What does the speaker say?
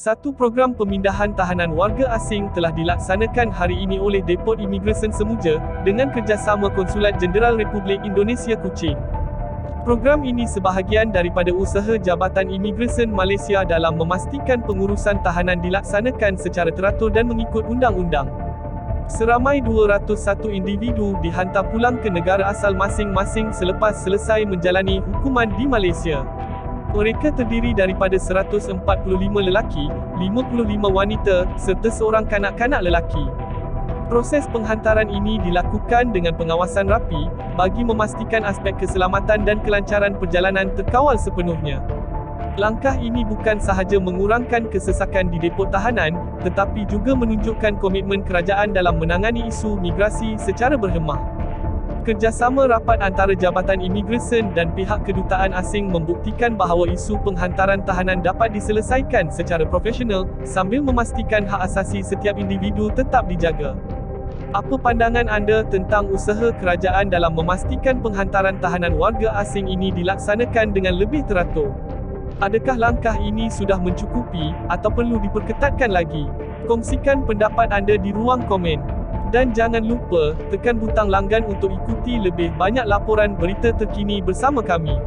Satu program pemindahan tahanan warga asing telah dilaksanakan hari ini oleh Depot Imigresen Semuja dengan kerjasama Konsulat Jenderal Republik Indonesia Kuching. Program ini sebahagian daripada usaha Jabatan Imigresen Malaysia dalam memastikan pengurusan tahanan dilaksanakan secara teratur dan mengikut undang-undang. Seramai 201 individu dihantar pulang ke negara asal masing-masing selepas selesai menjalani hukuman di Malaysia. Mereka terdiri daripada 145 lelaki, 55 wanita, serta seorang kanak-kanak lelaki. Proses penghantaran ini dilakukan dengan pengawasan rapi, bagi memastikan aspek keselamatan dan kelancaran perjalanan terkawal sepenuhnya. Langkah ini bukan sahaja mengurangkan kesesakan di depot tahanan, tetapi juga menunjukkan komitmen kerajaan dalam menangani isu migrasi secara berhemah. Kerjasama rapat antara Jabatan Imigresen dan pihak kedutaan asing membuktikan bahawa isu penghantaran tahanan dapat diselesaikan secara profesional, sambil memastikan hak asasi setiap individu tetap dijaga. Apa pandangan anda tentang usaha kerajaan dalam memastikan penghantaran tahanan warga asing ini dilaksanakan dengan lebih teratur? Adakah langkah ini sudah mencukupi, atau perlu diperketatkan lagi? Kongsikan pendapat anda di ruang komen. Dan jangan lupa, tekan butang langgan untuk ikuti lebih banyak laporan berita terkini bersama kami.